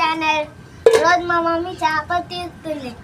Channel రోజు మా mummy చేప తీస్తుంది.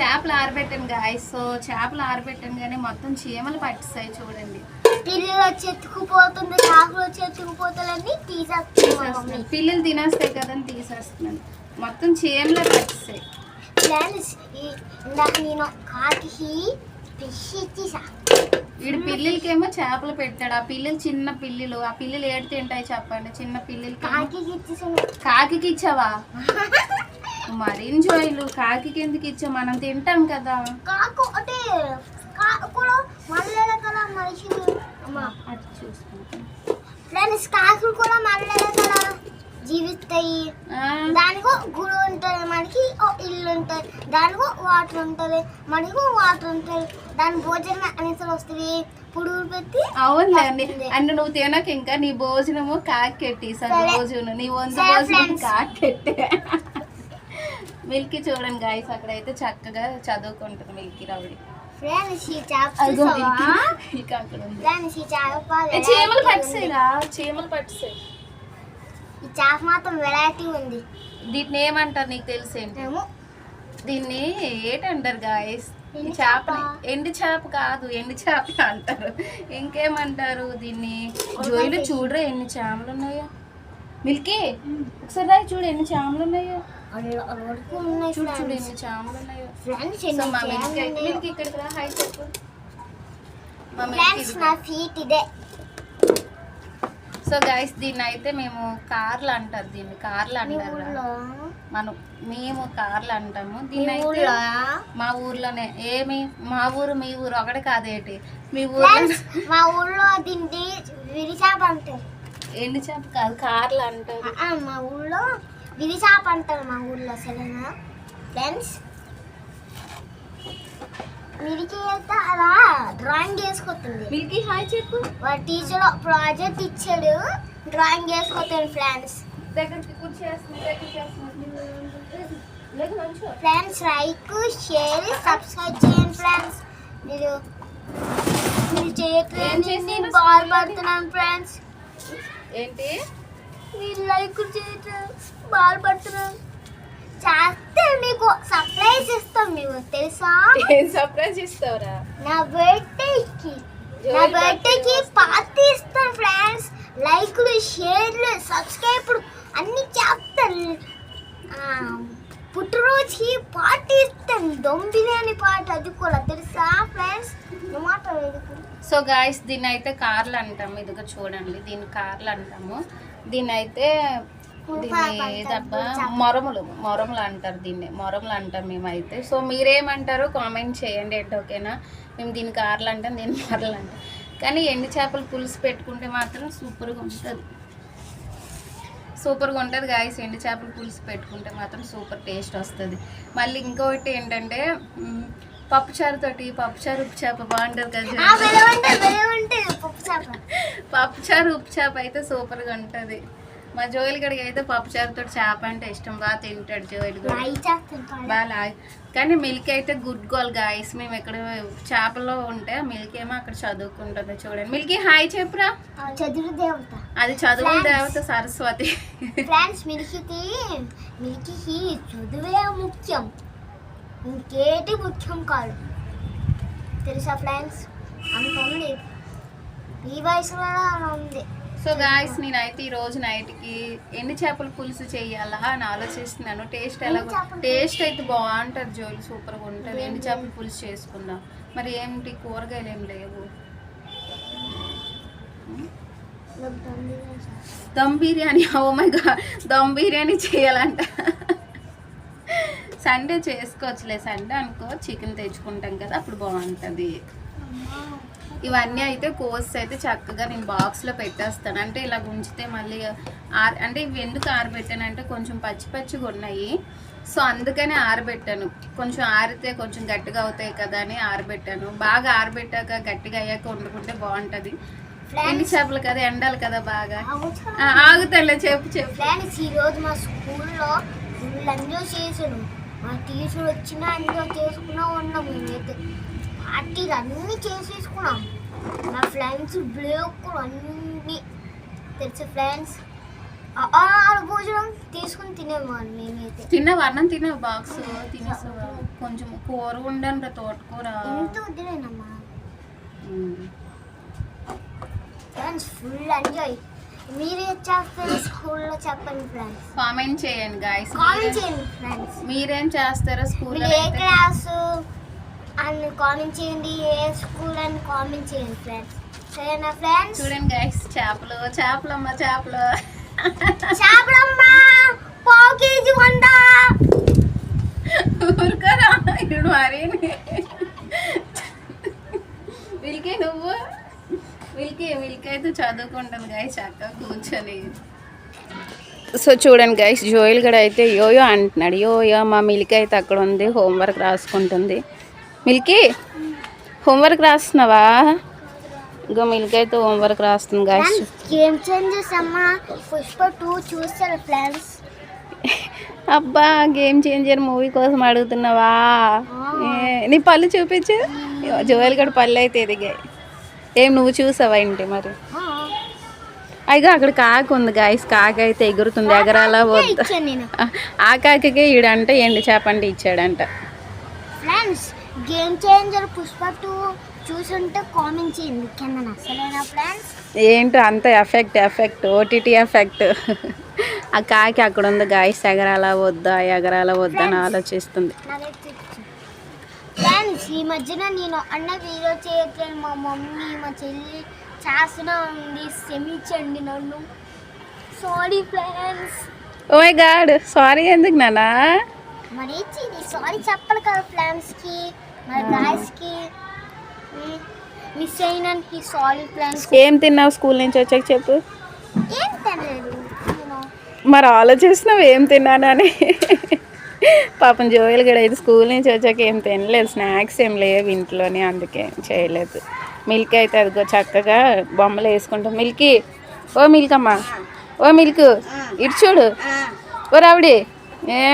చేపలు ఆరబెట్టాను గాయస్ సో చేపలు ఆరబెట్టాను కానీ మొత్తం చీమలు పట్టిస్తాయి చూడండి. పిల్లలు వచ్చి ఎత్తుకుపోతుంది చేపలు వచ్చి ఎత్తుకుపోతాలని తీసేస్తుంది మా మమ్మీ. తీసేస్తున్నాను పిల్లలు తినేస్తాయి కదని తీసేస్తున్నాను. మొత్తం చీమలే పట్టిస్తాయి. ఫ్రెండ్స్ ఈ- ఇందాక నేను కాకి ఫిష్ ఇచ్చేసా. వీడు పిల్లలకేమో చేపలు పెట్టాడు. ఆ పిల్లలు చిన్న పిల్లలు. ఆ పిల్లలు ఏడు తింటాయి చెప్పండి. చిన్న పిల్లలకి కాకి ఇచ్చావా? మరి జోయిలు కాకి ఎందుకు ఇచ్చా మనం తింటాం కదా. ఫ్రెండ్స్ కాకులు కూడా మళ్ళీ జీవిస్తాయి. దానికో గుడి ఉంటుంది మనకి. ఇల్లు ఉంటుంది దానికో వాటర్ ఉంటుంది మనకు వాటర్ ఉంటుంది. దాని భోజనం అనేసి వస్తుంది. పుడుగులు పెట్టి అవునులే అండి నువ్వు తినక ఇంకా నీ భోజనము కాకి కెట్టి సరే. భోజనం నీ వంద భోజనం friends. కాకి కెట్టే మిల్కీ చూడండి గాయస్ అక్కడైతే చక్కగా చదువుకుంటుంది మిల్కీ ఏ, చీమలు. పట్టిసాయిరా చీమలు ఈ చేప మాత్రం వెరైటీ ఉంది. దీన్ని ఏమంటారు నీకు తెలిసేంటి? ఏమో దీన్ని ఏటంటారు గాయస్ ఈ చేప. ఎండు చేప కాదు ఎండు చేప అంటారు. ఇంకేమంటారు దీన్ని? జోయిలు చూడరా ఎన్ని చేపలు ఉన్నాయో మిల్కీ ఒకసారి రాయి చూడు ఎన్ని చేపలు ఉన్నాయో చూడు ఎన్ని చేపలు ఉన్నాయో ఫ్రెండ్స్ సో ఎన్ని మా మిల్కీ చేపలు అయితే ఉన్నాయో. మిల్కీ ఇక్కడికి రా హాయ్ చెప్పు. మా ఫ్రెండ్స్ మిల్కీ నా ఫీట్ ఇదే. సో గైస్ దీన్ని అయితే మేము కార్లు అంటారు దీన్ని కార్లు అంటారు మనం మేము కార్లు అంటాము. మీ దీన్ని మా ఊర్లోనే. ఏమి? మా ఊరు మీ ఊరు ఒకటి కాదేటి? మీ ఊర్లో మా ఊళ్ళో దీన్ని విరి చేప అంటారు. ఎండు చేప కాదు కార్లు అంటారు. మా ఊళ్ళో విరి చేప అంటారు మా ఊళ్ళో సరేనా? ఫ్రెండ్స్ మిరికి అయితే అలా డ్రాయింగ్ వేసుకొస్తుంది మిల్కీ హాయ్ చెప్పు. టీచర్ ప్రాజెక్ట్ ఇచ్చాడు. Drawing వేసుకొస్తుంది friends friends like share subscribe చేయండి ఫ్రెండ్స్ మీరు మీరు చేయట్లేదు బాధపడుతున్నాను ఫ్రెండ్స్ ఏంటి మీరు లైక్ చేయట్లేదు బాధపడుతున్నాను చేస్తే మీకు సర్ప్రైజ్ ఇస్తాం మీకు తెలుసా సర్ప్రైజ్ ఇస్తావురా నా బర్త్డేకి నా బర్త్డేకి పార్టీ ఇస్తాం ఫ్రెండ్స్ లైక్లు షేర్లు సబ్స్క్రైబ్ అన్ని చేస్తాను ఆ, పుట్టినరోజుకి పార్టీ ఇస్తాను దమ్ బిర్యానీ పార్టీ అది కూడా తెలుసా ఫ్రెండ్స్ నువ్వు మాట్లాడేది సో గాయస్ దీన్ని అయితే కార్లు అంటాము ఇదిగో చూడండి దీన్ని కార్లు అంటాము దీన్ని అయితే దీన్ని ఏదబ్బా మొరములు మొరములు అంటారు దీన్ని మొరములు అంటాం మేమైతే. సో మీరేమంటారో కామెంట్ చేయండి ఏంటి ఓకేనా? మేము దీన్ని కార్లు అంటాం దీన్ని మొరలు అంటాం కానీ ఎండు చేపలు పులుసు పెట్టుకుంటే మాత్రం సూపర్గా ఉంటుంది. సూపర్గా ఉంటుంది గాయస్ ఎండు చేపల పులుసు పెట్టుకుంటే మాత్రం సూపర్ టేస్ట్ వస్తుంది. మళ్ళీ ఇంకొకటి ఏంటంటే మ్, పప్పుచారు తోటి పప్పుచారు ఉప్పు చేప బాగుంటుంది కదా పప్పుచారు ఉప్పు చేప అయితే సూపర్గా ఉంటుంది. మా జోయిల్ గడికి అయితే పప్పుచారుతో చేప అంటే ఇష్టం. బాగా తింటాడు జోయిల్ బాగా లాగ్- కానీ మిల్క్ అయితే గుడ్ గోల్ గాయస్. మేము ఇక్కడ చేపల్లో ఉంటే మిల్క్ ఏమో అక్కడ చదువుకుంటుంది చూడండి. మిల్కీ హాయ్ చెప్పురా. చదువు దేవత. అది చదువు. దేవత సరస్వతి. ఫ్రెండ్స్ మిల్కీకి మిల్కీకి చదువే ముఖ్యం. ఇంకేటి ముఖ్యం కాదు. తెలుసా ఫ్రెండ్స్? అంత ఉంది ఈ వయసులో ఉంది. సో గాయస్ నేనైతే ఈ రోజు నైట్కి ఎన్ని చేపల పులుసు చేయాలా అని ఆలోచిస్తున్నాను. టేస్ట్ ఎలా ఎన్ని టేస్ట్ అయితే బాగుంటుంది జోలి సూపర్గా ఉంటుంది. ఎండు చేపల పులుసు చేసుకుందాం. మరి ఏంటి కూరగాయలు ఏం లేవు. దమ్ బిర్యానీ ఓ మై గా దమ్ బిర్యానీ చేయాలంట సండే చేసుకోవచ్చులే. సండే అనుకో చికెన్ తెచ్చుకుంటాం కదా అప్పుడు బాగుంటుంది. ఇవన్నీ అయితే కోర్స్ అయితే చక్కగా నేను బాక్స్లో పెట్టేస్తాను. అంటే ఇలా ఉంచితే మళ్ళీ ఆర్ అంటే ఇవి ఎందుకు ఆరబెట్టానంటే కొంచెం పచ్చి పచ్చిగా ఉన్నాయి. సో అందుకనే ఆరబెట్టాను. కొంచెం ఆరితే కొంచెం గట్టిగా అవుతాయి కదా అని ఆరబెట్టాను. బాగా ఆరబెట్టాక గట్టిగా అయ్యాక వండుకుంటే బాగుంటుంది. ఎండి చేపలు కదా ఎండాలి కదా బాగా. ఆగుతాలే చెప్పు చెప్పు. ఫ్రెండ్స్ ఈ రోజు మా స్కూల్లో చేసాను మా టీచర్ వచ్చినా ఎంజాయ్ చేసుకున్నా ఉన్నాం మేమైతే పార్టీలు అన్నీ చేసేసుకున్నాం. మా ఫ్రెండ్స్ బ్రేక్ అన్నీ. తెలుసు ఫ్రెండ్స్ భోజనం తిని తీసుకుని తినేవాడు నేనైతే తిన్నావా? అన్నం తిన్నావు? బాక్స్ తినేసావా? కొంచెం కూర ఉండను తోటకూర. ఎంత వద్దులేనమ్మా. Friends full enjoy. మీరు చేస్తారు స్కూల్లో చెప్పండి ఫ్రెండ్స్ కామెంట్ చేయండి గాయస్ కామెంట్ చేయండి ఫ్రెండ్స్ మీరేం చేస్తారో స్కూల్లో మీరు ఏ క్లాసు అని కామెంట్ చేయండి ఏ స్కూల్ అని కామెంట్ చేయండి ఫ్రెండ్స్ సరేనా ఫ్రెండ్స్ చూడండి గాయస్ చేపలు చేపలమ్మ చేపలు. చేపలమ్మా పావు కేజీ వంద. ఊరుకోరా మరి అయితే చదువుకుంటుంది గాయస్ చక్కగా కూర్చొని. సో చూడండి గైస్ జోయిల్ గడ అయితే యోయో అంటున్నాడు. యోయో మా మిల్కీ అయితే అక్కడ ఉంది హోంవర్క్ రాసుకుంటుంది. మిల్కీ హోంవర్క్ రాస్తున్నావా? ఇంకో మిల్కీ అయితే హోంవర్క్ రాస్తుంది గాయస్ గేమ్ చేంజెస్ అమ్మ. పుష్ప టూ చూస్తారు ఫ్రెండ్స్ అబ్బా గేమ్ చేంజర్ మూవీ కోసం అడుగుతున్నావా? నీ పళ్ళు చూపించు. జోయల్ గడ పళ్ళు అయితే ఎదిగాయి. ఏం నువ్వు చూసావా ఇంటి మరి? అయిగా అక్కడ కాకి ఉంది గాయస్ కాకి అయితే ఎగురుతుంది ఎగరాలా వద్దా. ఆ కాకికే ఈడంట ఎండి చేపంటే ఇచ్చాడంట. Friends game changer Pushpa two చూసుంటే కామెంట్ చేయండి. కింద అసలేనా ఫ్రెండ్స్ ఏంటో అంత ఎఫెక్ట్ ఎఫెక్ట్ ఓటీటీ ఎఫెక్ట్ ఆ కాకి అక్కడ ఉంది గాయస్ ఎగరాలా వద్దా ఎగరాలా వద్దా అని ఆలోచిస్తుంది. ఫ్రెండ్స్ ఈ మధ్యన నేను అన్న వీడియో చేయట్లేదు మా మమ్మీ మా చెల్లి చేస్తూనే ఉంది క్షమించండి నన్ను. Sorry friends. Oh my God sorry ఎందుకు నానా మరి సారీ చెప్పాలి కదా ఫ్రెండ్స్కి మరి గాయస్కి మిస్ అయినానికి సారీ ఫ్రెండ్స్. ఏం తిన్నావు స్కూల్ నుంచి వచ్చాక చెప్పు. ఏం నేను మరి ఆలోచిస్తున్నావు ఏం తిన్నానని? పాపం జోయల్ గడ అయితే స్కూల్ నుంచి వచ్చాక ఏం తినలేదు స్నాక్స్ ఏం లేవు ఇంట్లోని అందుకే చేయలేదు. మిల్క్ అయితే అదిగో చక్కగా బొమ్మలు వేసుకుంటాం మిల్కీ ఓ మిల్క్ అమ్మా ఓ మిల్క్ ఇటు చూడు. ఓ రావిడి ఏ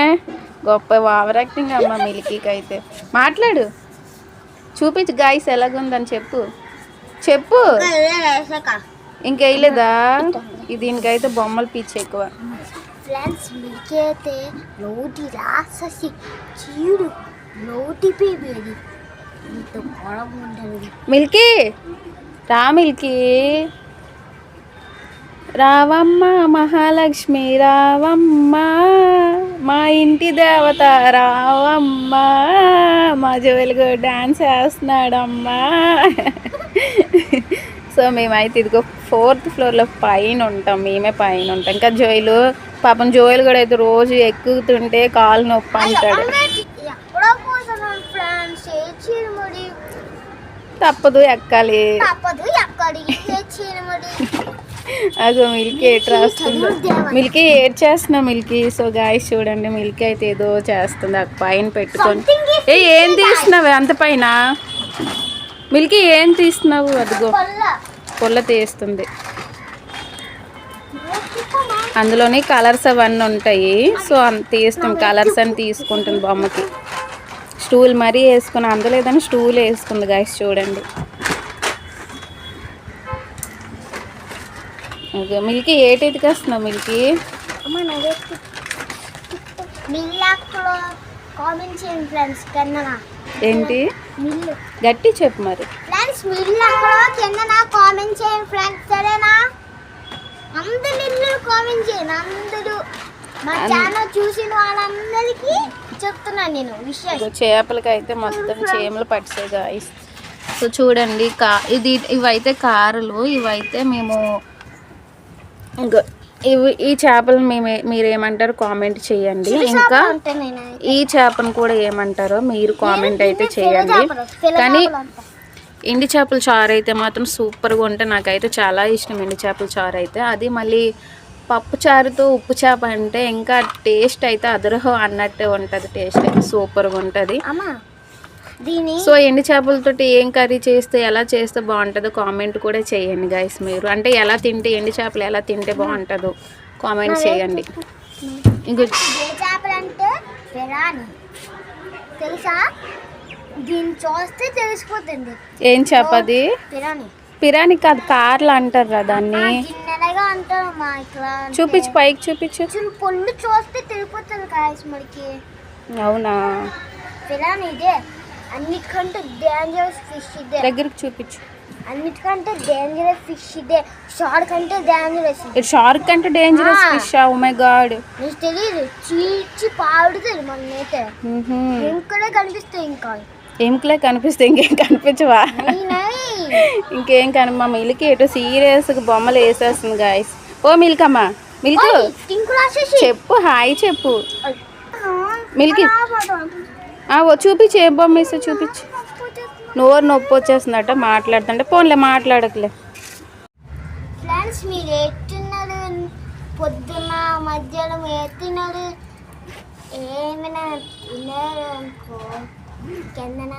గొప్ప ఓవర్ యాక్టింగ్ అమ్మ మిల్కీకి అయితే. మాట్లాడు. చూపించు గాయస్ ఎలాగుందని చెప్పు. చెప్పు. ఇంకేయలేదా ఇది దీనికైతే బొమ్మలు పిచ్చి ఎక్కువ. ఫ్రెండ్స్ మీకైతే నోటి రాససి చీడు నోటి బేబీ ఇంత గొడవ ఉండదు మిల్కీ రా మిల్కీ. రావమ్మ మహాలక్ష్మి రావమ్మ. మా ఇంటి దేవత రావమ్మ. మా జోలుగు డాన్స్ వేస్తున్నాడమ్మా. సో మేమైతే ఇదిగో ఫోర్త్ ఫ్లోర్లో పైన ఉంటాం మేమే పైన ఉంటాం. ఇంకా జోయిలు పాపం జోయిలు కూడా అయితే రోజు ఎక్కుతుంటే కాలు నొప్పి అంటాడు. తప్పదు ఎక్కాలి. అగో మిల్కీ ఏట్ రాస్తుందో. మిల్కీ ఏడ్ చేస్తున్నా మిల్కీ? సో గాయస్ చూడండి మిల్కీ అయితే ఏదో చేస్తుంది ఆ పైన పెట్టుకొని. ఏ ఏం తీస్తున్నావు? అంత పైన? మిల్కీ ఏం తీస్తున్నావు? అదిగో. పొల్ల తీస్తుంది. అందులోని కలర్స్ అవన్నీ ఉంటాయి. సో అంత తీస్తాం. కలర్స్ అని తీసుకుంటుంది బొమ్మకి. స్టూల్ మరీ వేసుకుని అందులో ఏదైనా స్టూల్ వేసుకుంది గాయస్ చూడండి. ఓకే మిల్కీ ఏటి ఎతికేస్తున్నావు మిల్కీ? ఏంటి? గట్టి చెప్పు మరి. ఫ్రెండ్స్ మిల్లాక్లో కిందన? కామెంట్ చేయండి ఫ్రెండ్స్ సరేనా? అందరు ఇల్లు కామెంట్ చేయండి అందరూ. మా అన్- ఛానల్ చూసిన వాళ్ళందరికీ చెప్తున్నాను నేను విషయం ఇదిగో చేపలకి అయితే మొత్తం చీమలు పట్టే గాయస్ సో చూడండి కా ఇది ఇవైతే కారులు ఇవైతే మేము ఇంకో ఇవి ఈ చేపలు మేము మీరు ఏమంటారు కామెంట్ చేయండి. ఇంకా ఈ చేపను కూడా ఏమంటారో మీరు కామెంట్ అయితే చేయండి. కానీ ఎండి చేపల చారు అయితే మాత్రం సూపర్గా ఉంటే నాకైతే చాలా ఇష్టం ఎండి చేపల చారు అయితే. అది మళ్ళీ పప్పు చారుతో ఉప్పు చేప అంటే ఇంకా టేస్ట్ అయితే అదరహో అన్నట్టే ఉంటుంది టేస్ట్ అయితే సూపర్గా ఉంటుంది. సో ఎండి చేపలతోటి ఏం కర్రీ చేస్తే ఎలా చేస్తే బాగుంటుందో కామెంట్ కూడా చేయండి గైస్ మీరు. అంటే ఎలా తింటే ఎండి చేపలు ఎలా తింటే బాగుంటుందో కామెంట్ చేయండి. ఇంకో ఏ చేపలు అంటే బిర్యానీ. తెలుసా? దీన్ని చూస్తే తెలిసిపోతుంది. ఏం చేప అది? బిర్యానీ. పిరాని కాదు కార్లు అంటారు రా దాన్ని. చూపించు పైకి చూపించు. పొల్లు చూస్తే తెలిపోతుంది మనకి. అవునా? పిల్లని ఇదే. అన్నిటికంటే డేంజరస్ ఫిష్ ఇదే. దగ్గరికి చూపించు. అన్నిటికంటే డేంజరస్ ఫిష్ ఇదే. షార్క్ కంటే డేంజరస్ ఇది షార్క్ అంటే డేంజరస్ ఆ. ఫిష్ ఓ మై గాడ్ నీకు తెలియదు చీల్చి పాడుతుంది మనమైతే ఇంకడే కనిపిస్తాయి ఇంకా. ఏమికలే కనిపిస్తే ఇంకేం కనిపించవా? నై, నై. ఇంకేం కని మా మిల్క్ ఎటు సీరియస్గా బొమ్మలు వేసేస్తుంది గాయస్ ఓ మిల్క్ అమ్మా మిల్క్. ఓయ్, టింకు రాసేసి. చెప్పు హాయ్ చెప్పు. మిల్కీ. ఆ. చూపించి చూపించు ఏం బొమ్మ వేసా చూపించి. నోరు నొప్పి వచ్చేస్తుందట మాట్లాడుతుంటే పోన్లే మాట్లాడకలే. ఫ్రెండ్స్ మీరు ఎత్తున్నారు పొద్దున్న మధ్యాహ్నం ఎత్తున్నారు. ఏమైనా తిన్నారు అనుకో కిందన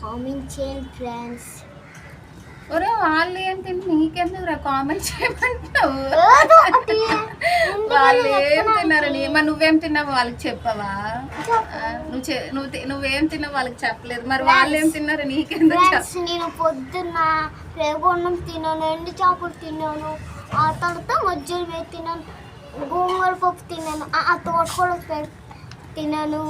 కామెంట్ చేయండి ఫ్రెండ్స్ ఒరే వాళ్ళు ఏం తింటే నీకెందుకు కామెంట్ చేయమంటావు. వాళ్ళు ఏం తిన్నారని మరి నువ్వేం తిన్నావు వాళ్ళకి చెప్పవా? నువ్వు నువ్వు నువ్వేం తిన్నావు వాళ్ళకి చెప్పలేదు. మరి వాళ్ళు ఏం తిన్నారో నీకెందుకు నేను పొద్దున్న రేగొండం తిన్నాను ఎండు చేపలు తిన్నాను ఆ తర్వాత మధ్యాహ్నం వేసి తిన్నాను గోంగూర పప్పు తిన్నాను ఆ తోటకూర తిన్నాను.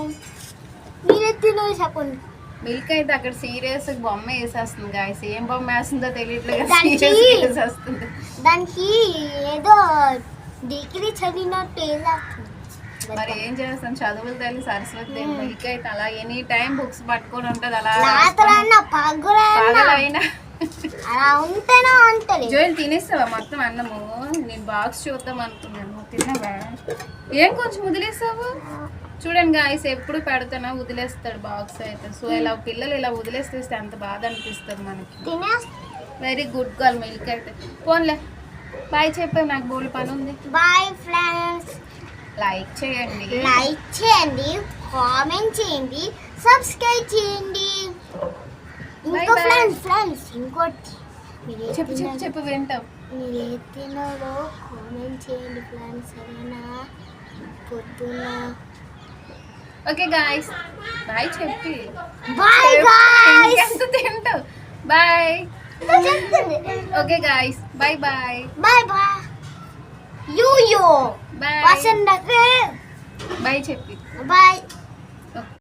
మీరే తిన్నాను చెప్పండి. మిల్క్ అయితే అక్కడ సీరియస్ బొమ్మ వేసేస్తుంది గాయస్ ఏం బొమ్మ వేస్తుందో తెలియట్లేదు దానికి- సీరియస్ వేసేస్తుంది. దానికి ఏదో డిగ్రీ చదివినట్టు మరి ఏం చేస్తాం? చదువులు తల్లి సరస్వతి దేవి మిల్క్ అయితే అలా ఎనీ టైం బుక్స్ పట్టుకొని ఉంటది అలా రాత్రన్నా పగులన్నా. పగలైనా. అలా ఉంటేనే ఉంటది. జోయిల్ తినేస్తావా? మొత్తం అన్నము. నేను బాక్స్ చూద్దాం అనుకున్నాను. తిన్నావా? ఏం కొంచెం వదిలేసావు? చూడండి గాయస్ ఎప్పుడు పెడతానా వదిలేస్తాడు బాక్స్ అయితే. సో ఇలా పిల్లలు ఇలా వదిలేస్తే ఎంత బాధ అనిపిస్తుంది మనకి. వెరీ గుడ్ గర్ల్ మిల్క్ అయితే. పోన్లే. బాయ్ చెప్పే నాకు బోల్ పని ఉంది. బాయ్ ఫ్రెండ్స్ లైక్ చేయండి. లైక్ చేయండి కామెంట్ చేయండి సబ్స్క్రైబ్ చేయండి. ఇంకా. ఫ్రెండ్స్ ఫ్రెండ్స్ ఇంకోటి. చెప్పు చెప్పు చెప్పు వింటాం మీరు ఏ తిన్నారో కామెంట్ చేయండి ఫ్రెండ్స్ సరేనా? పొద్దున్న ఓకే గాయస్ బాయ్ చెప్పి బాయ్ గాయ్స్ తింటావు? Bye okay guys bye bye bye bye you you bye bye చెప్పి బాయ్